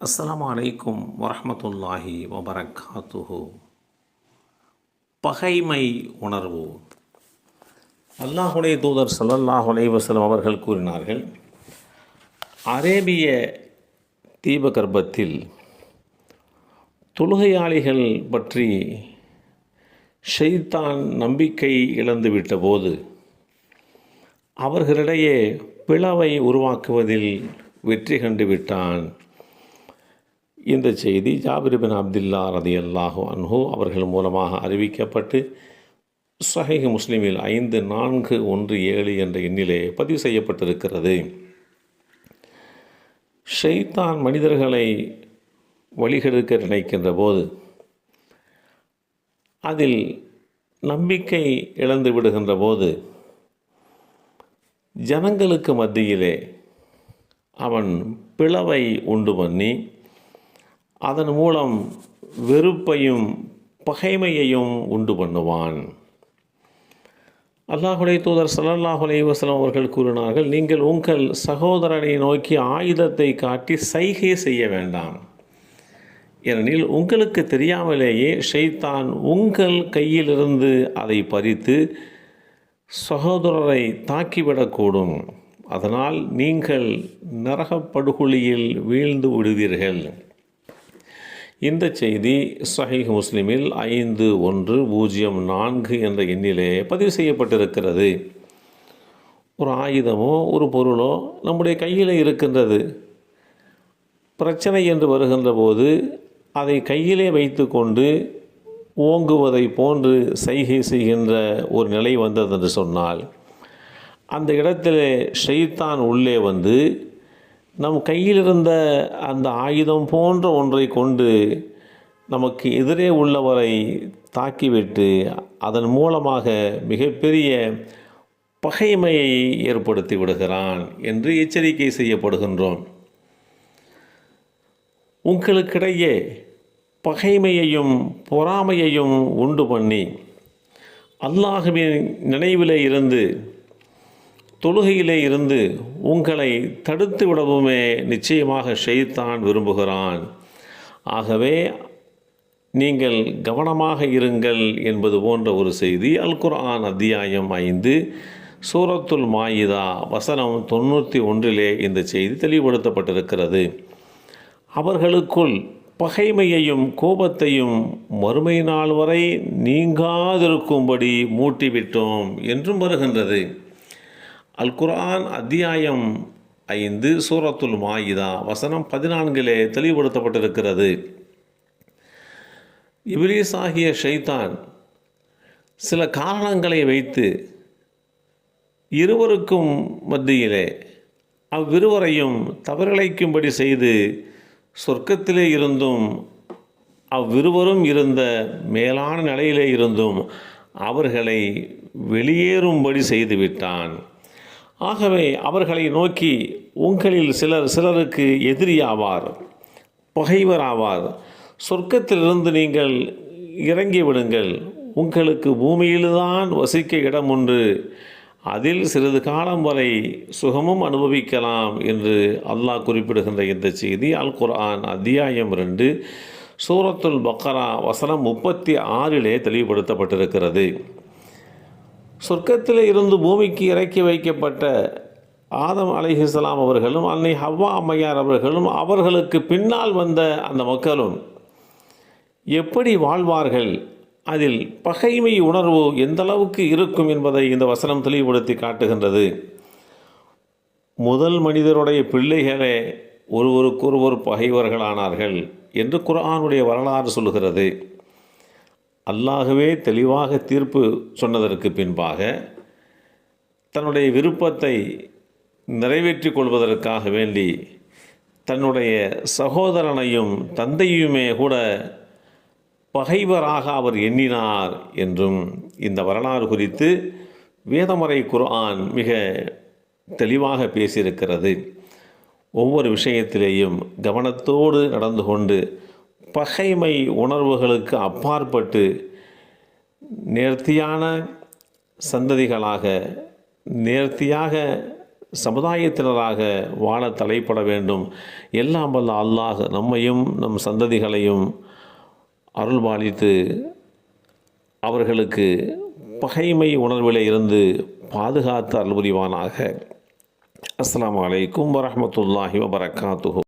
அஸ்லாம் அலைக்கும் வரமத்துல்லாஹி வபரகாத்துஹு பகைமை உணர்வு. அல்லாஹுடைய தூதர் சல்லல்லாஹ் அலைஹி அவர்கள் கூறினார்கள் அரேபிய தீபகற்பத்தில் தொழுகையாளிகள் பற்றி ஷைத்தான் நம்பிக்கை இழந்துவிட்ட போது அவர்களிடையே பிளவை உருவாக்குவதில் வெற்றி கண்டு விட்டான். இந்த செய்தி ஜாபிர் பின் அப்துல்லா ரதி அல்லாஹு அன்ஹு அவர்கள் மூலமாக அறிவிக்கப்பட்டு சஹிஹ் முஸ்லீமில் ஐந்து நான்கு ஒன்று ஏழு என்ற எண்ணிலே பதிவு செய்யப்பட்டிருக்கிறது. ஷைத்தான் மனிதர்களை வழிகெடுக்க நினைக்கின்ற போது அதில் நம்பிக்கை இழந்து விடுகின்ற போது ஜனங்களுக்கு மத்தியிலே அவன் பிளவை உண்டு பண்ணி அதன் மூலம் வெறுப்பையும் பகைமையையும் உண்டு பண்ணுவான். அல்லாஹுடைய தூதர் ஸல்லல்லாஹு அலைஹி அவர்கள் கூறினார்கள் நீங்கள் உங்கள் சகோதரனை நோக்கி ஆயுதத்தை காட்டி சைகை செய்ய வேண்டாம். ஏனெனில் உங்களுக்கு தெரியாமலேயே ஷைத்தான் உங்கள் கையிலிருந்து அதை பறித்து சகோதரரை தாக்கிவிடக்கூடும். அதனால் நீங்கள் நரகப்படுகொலியில் வீழ்ந்து விடுவீர்கள். இந்த செய்தி சஹீஹ் முஸ்லிமில் ஐந்து ஒன்று பூஜ்ஜியம் நான்கு என்ற எண்ணிலே பதிவு செய்யப்பட்டிருக்கிறது. ஒரு ஆயுதமோ ஒரு பொருளோ நம்முடைய கையில் இருக்கின்றது. பிரச்சனை என்று வருகின்ற போது அதை கையிலே வைத்து கொண்டு ஓங்குவதை போன்று சைகை செய்கின்ற ஒரு நிலை வந்தது என்று சொன்னால் அந்த இடத்திலே ஷெய்தான் உள்ளே வந்து நம் கையில் இருந்த அந்த ஆயுதம் போன்ற ஒன்றை கொண்டு நமக்கு எதிரே உள்ளவரை தாக்கிவிட்டு அதன் மூலமாக மிகப்பெரிய பகைமையை ஏற்படுத்தி விடுகிறான் என்று எச்சரிக்கை செய்யப்படுகின்றோம். உங்களுக்கிடையே பகைமையையும் பொறாமையையும் உண்டு பண்ணி அல்லாஹுவின் நினைவிலே இருந்து தொழுகையிலே இருந்து உங்களை தடுத்து விடவுமே நிச்சயமாக ஷெய்தான் விரும்புகிறான். ஆகவே நீங்கள் கவனமாக இருங்கள் என்பது போன்ற ஒரு செய்தி அல் குர்ஆன் அத்தியாயம் ஐந்து சூரத்துல் மாயிதா வசனம் தொண்ணூற்றி ஒன்றிலே இந்த செய்தி தெளிவுபடுத்தப்பட்டிருக்கிறது. அவர்களுக்குள் பகைமையையும் கோபத்தையும் மறுமை நாள் வரை நீங்காதிருக்கும்படி மூட்டிவிட்டோம் என்றும் வருகின்றது. அல் குரான் அத்தியாயம் ஐந்து சூரத்துல் மாயிதா வசனம் பதினான்கிலே தெளிவுபடுத்தப்பட்டிருக்கிறது. இபிலிஸ் ஆகிய ஷைத்தான் சில காரணங்களை வைத்து இருவருக்கும் மத்தியிலே அவ்விருவரையும் தவறிழைக்கும்படி செய்து சொர்க்கத்திலே இருந்தும் அவ்விருவரும் இருந்த மேலான நிலையிலே இருந்தும் அவர்களை வெளியேறும்படி செய்துவிட்டான். ஆகவே அவர்களை நோக்கி உங்களில் சிலர் சிலருக்கு எதிரியாவார் பகைவராவார். சொர்க்கத்திலிருந்து நீங்கள் இறங்கி விடுங்கள். உங்களுக்கு பூமியில்தான் வசிக்க இடம் உண்டு. அதில் சிறிது காலம் வரை சுகமும் அனுபவிக்கலாம் என்று அல்லாஹ் குறிப்பிடுகின்ற இந்த செய்தி அல் குர்ஆன் அத்தியாயம் ரெண்டு சூரத்துல் பக்கரா வசனம் முப்பத்தி ஆறிலே தெளிவுபடுத்தப்பட்டிருக்கிறது. சொர்க்கத்தில் இருந்து பூமிக்கு இறக்கி வைக்கப்பட்ட ஆதம் அலிஹிஸ்லாம் அவர்களும் அன்னை ஹவ்வா அம்மையார் அவர்களும் அவர்களுக்கு பின்னால் வந்த அந்த மக்களும் எப்படி வாழ்வார்கள்? அதில் பகைமை உணர்வு எந்த அளவுக்கு இருக்கும் என்பதை இந்த வசனம் தெளிவுபடுத்தி காட்டுகின்றது. முதல் மனிதருடைய பிள்ளைகளே ஒருவருக்கொருவர் பகைவர்களானார்கள் என்று குரானுடைய வரலாறு சொல்லுகிறது. அல்லாகவே தெளிவாக தீர்ப்பு சொன்னதற்கு பின்பாக தன்னுடைய விருப்பத்தை நிறைவேற்றி கொள்வதற்காக வேண்டி தன்னுடைய சகோதரனையும் தந்தையுமே கூட பகைவராக அவர் எண்ணினார் என்றும் இந்த வரலாறு குறித்து வேதமறை குர்ஆன் மிக தெளிவாக பேசியிருக்கிறது. ஒவ்வொரு விஷயத்திலேயும் கவனத்தோடு நடந்து கொண்டு பகைமை உணர்வுகளுக்கு அப்பாற்பட்டு நேர்த்தியான சந்ததிகளாக நேர்த்தியாக சமுதாயத்தினராக வாழ தலைப்பட வேண்டும். எல்லாம் வல்ல அல்லாஹ் நம்மையும் நம் சந்ததிகளையும் அருள்பாலித்து அவர்களுக்கு பகைமை உணர்வில் இருந்து பாதுகாத்து அருள்புரிவானாக. அஸ்லாம் அஸ்ஸலாமு வரமத்துல்லாஹி வரஹ்மத்துல்லாஹி வபரகாத்துஹு.